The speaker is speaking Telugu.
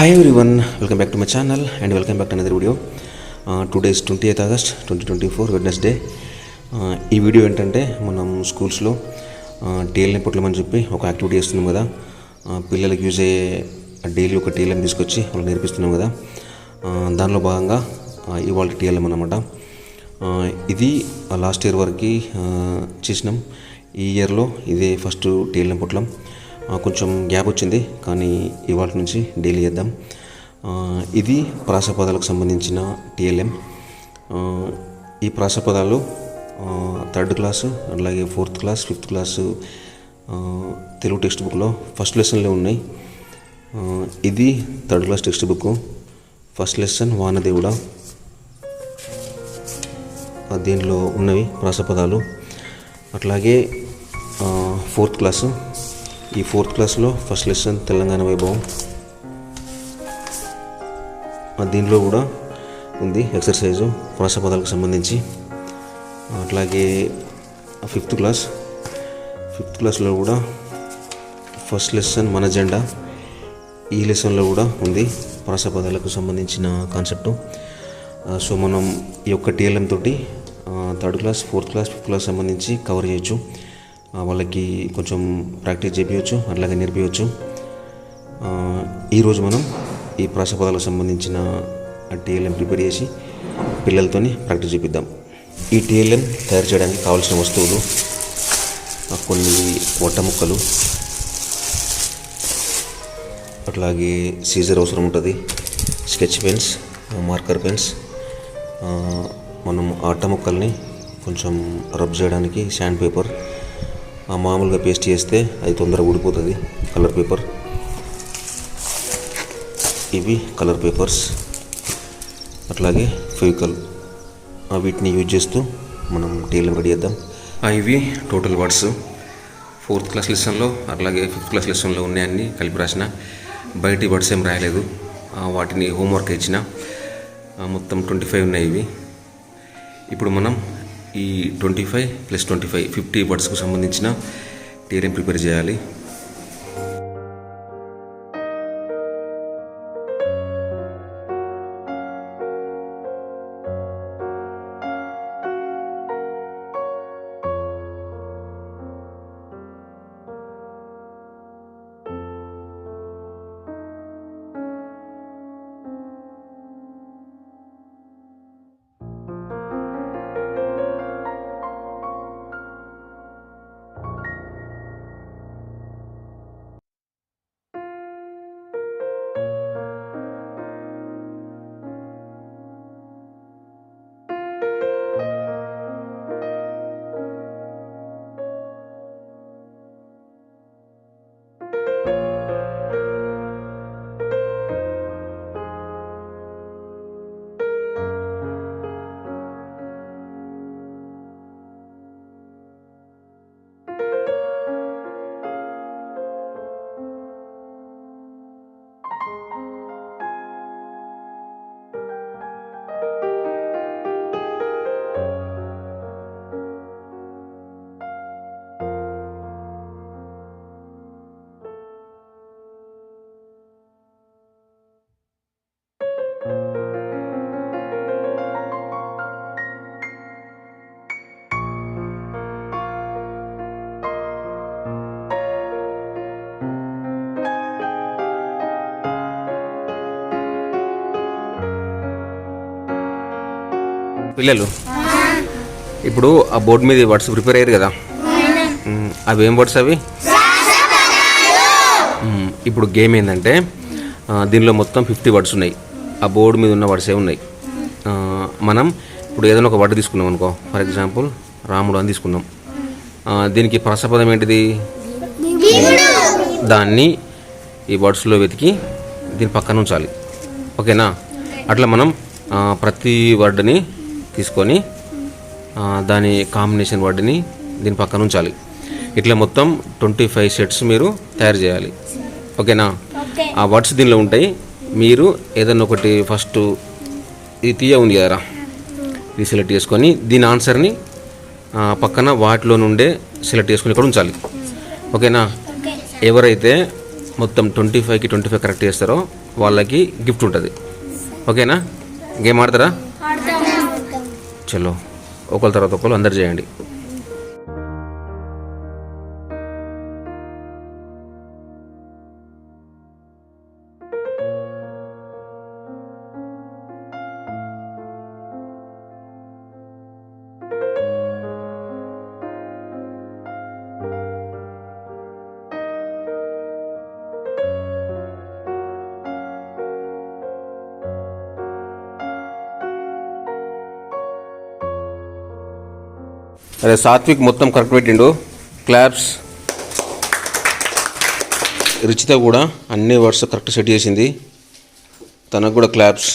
Hi everyone welcome back to my channel and welcome back to another video today's twenty eighth August twenty twenty four Wednesday ఈ వీడియో ఏంటంటే మనం స్కూల్స్లో టీఎల్ఎం పుట్టమని చెప్పి ఒక యాక్టివిటీ చేస్తున్నాం కదా. పిల్లలకు పిల్లలకి యూజ్ అయ్యే డైలీ ఒక టీఎల్ఎం తీసుకొచ్చి వాళ్ళు నేర్పిస్తున్నాం కదా. Uh, దానిలో భాగంగా uh, ఇవాళ టీఎల్ఎం అనమాట ఇది లాస్ట్ ఇయర్ వరకు చేసినాం. ఈ ఇయర్లో ఇదే ఫస్ట్ టీఎల్ఎం పుట్లం కొంచెం గ్యాప్ వచ్చింది. కానీ ఇవాళ నుంచి డైలీ చేద్దాం. ఇది ప్రాసపదాలకు సంబంధించిన టీఎల్ఎం. ఈ ప్రాసపదాలు థర్డ్ క్లాసు అలాగే fourth class fifth class Telugu text బుక్లో ఫస్ట్ లెసన్లో ఉన్నాయి. ఇది third class text book. First lesson వానదేవుడ. దీనిలో ఉన్నవి ప్రాసపదాలు. అట్లాగే ఫోర్త్ క్లాసు ఈ ఫోర్త్ క్లాస్లో ఫస్ట్ లెసన్ తెలంగాణ వైభవం. దీనిలో కూడా ఉంది ఎక్సర్సైజు ప్రాసపదాలకు సంబంధించి. అట్లాగే ఫిఫ్త్ క్లాస్ ఫిఫ్త్ క్లాస్లో కూడా ఫస్ట్ లెసన్ మన జెండా. ఈ లెసన్లో కూడా ఉంది ప్రాసపదాలకు సంబంధించిన కాన్సెప్టు. సో మనం ఈ యొక్క టీఎల్ఎం తోటి third class fourth class fifth class సంబంధించి కవర్ చేయొచ్చు. వాళ్ళకి కొంచెం ప్రాక్టీస్ చేపించవచ్చు అట్లాగే నేర్పించవచ్చు ఈరోజు మనం ఈ ప్రాసపదాలకు సంబంధించిన టీఎల్ఎం ప్రిపేర్ చేసి పిల్లలతోని ప్రాక్టీస్ చేపిద్దాం. ఈ టీఎల్ఎం తయారు చేయడానికి కావాల్సిన వస్తువులు కొన్ని వట్ట ముక్కలు అట్లాగే సీజర్ అవసరం ఉంటుంది స్కెచ్ పెన్స్ మార్కర్ పెన్స్ మనం ఆట ముక్కల్ని కొంచెం రబ్ చేయడానికి శాండ్ పేపర్ మామూలుగా పేస్ట్ చేస్తే అది తొందరగా ఊడిపోతుంది. కలర్ పేపర్ ఇవి కలర్ పేపర్స్ అట్లాగే ఫెవికల్. వీటిని యూజ్ చేస్తూ మనం టీఎల్ఎం రెడీ చేద్దాం. ఆ, ఇవి టోటల్ వర్డ్స్ ఫోర్త్ క్లాస్ లెసన్లో అట్లాగే ఫిఫ్త్ క్లాస్ లెసన్లో ఉన్నాయన్నీ కలిపి రాసిన. బయటి వర్డ్స్ ఏం రాయలేదు. వాటిని హోంవర్క్ ఇచ్చిన. మొత్తం ట్వంటీ ఫైవ్ ఉన్నాయి ఇవి. ఇప్పుడు మనం ఈ twenty five plus twenty five fifty వర్డ్స్కు సంబంధించిన టీఆర్ఎం ప్రిపేర్ చేయాలి. పిల్లలు. ఇప్పుడు ఆ బోర్డు మీద వర్డ్స్ ప్రిపేర్ అయ్యారు కదా? అవి ఏం వర్డ్స్ అవి? ఇప్పుడు గేమ్ ఏంటంటే దీనిలో మొత్తం ఫిఫ్టీ వర్డ్స్ ఉన్నాయి. ఆ బోర్డు మీద ఉన్న వర్డ్స్ ఏ ఉన్నాయి? మనం ఇప్పుడు ఏదైనా ఒక వర్డ్ తీసుకున్నాం అనుకో ఫర్ ఎగ్జాంపుల్ రాముడు అని తీసుకున్నాం. దీనికి పరసపదం ఏంటిది? దాన్ని ఈ వర్డ్స్లో వెతికి దీని పక్కన ఉంచాలి. ఓకేనా? అట్లా మనం ప్రతి వర్డ్ని తీసుకొని దాని కాంబినేషన్ వర్డ్ని దీని పక్కన ఉంచాలి. ఇట్లా మొత్తం ట్వంటీ ఫైవ్ సెట్స్ మీరు తయారు చేయాలి. ఓకేనా? ఆ వర్డ్స్ దీనిలో ఉంటాయి. మీరు ఏదన్నా ఒకటి ఫస్ట్ ఇది తీయ ఉంది కదరా? ఇది సెలెక్ట్ చేసుకొని దీని ఆన్సర్ని ఆ, పక్కన వాటిలో నుండే సెలెక్ట్ చేసుకొని ఇక్కడ ఉంచాలి. ఓకేనా? ఎవరైతే మొత్తం ట్వంటీ ఫైవ్కి ట్వంటీ ఫైవ్ కరెక్ట్ చేస్తారో వాళ్ళకి గిఫ్ట్ ఉంటుంది. ఓకేనా? గేమ్ ఆడతారా? చలో. ఒకళ్ళ తర్వాత ఒకళ్ళు అందరు చేయండి. అదే సాత్విక్ మొత్తం కరెక్ట్ పెట్టిండు. క్లాప్స్ రుచిత కూడా అన్ని వర్డ్స్ కరెక్ట్ సెట్ చేసింది. తనకు కూడా క్లాప్స్